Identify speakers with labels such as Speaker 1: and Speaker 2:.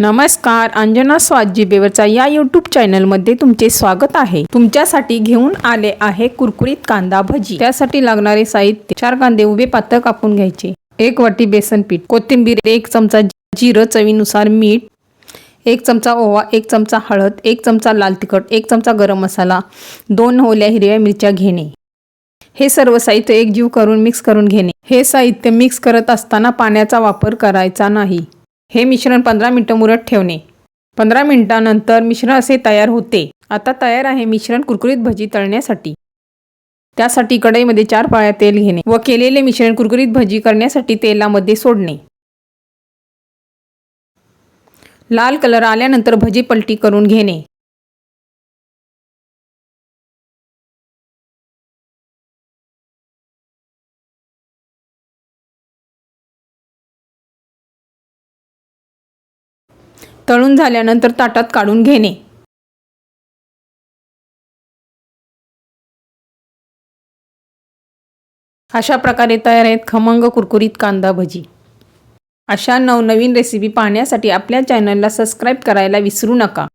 Speaker 1: नमस्कार अंजना स्वाद बेवरचा या यूट्यूब चॅनलमध्ये तुमचे स्वागत आहे. तुमच्यासाठी घेऊन आले आहे कुरकुरीत कांदा भजी. त्यासाठी लागणारे साहित्य चार कांदे उभे पातळ कापून घ्यायचे. एक वाटी बेसन पीठ कोथिंबीर एक चमचा जिरं चवीनुसार मीठ एक चमचा ओवा एक चमचा हळद एक चमचा लाल तिखट एक चमचा गरम मसाला दोन होल्या हिरव्या मिरच्या घेणे. हे सर्व साहित्य एकजीव करून मिक्स करून घेणे. हे साहित्य मिक्स करत असताना पाण्याचा वापर करायचा नाही. हे मिश्रण पंधरा मिनटं मुरत ठेवणे. पंधरा मिनिटानंतर मिश्रण असे तयार होते. आता तयार आहे मिश्रण कुरकुरीत भजी तळण्यासाठी. त्यासाठी कढईमध्ये चार पाळ्या तेल घेणे व केलेले मिश्रण कुरकुरीत भजी करण्यासाठी तेलामध्ये सोडणे. लाल कलर आल्यानंतर भजी पलटी करून घेणे. तळून झाल्यानंतर ताटात काढून घेणे. अशा प्रकारे तयार आहेत खमंग कुरकुरीत कांदा भजी. अशा नवनवीन रेसिपी पाहण्यासाठी आपल्या चॅनलला सबस्क्राईब करायला विसरू नका.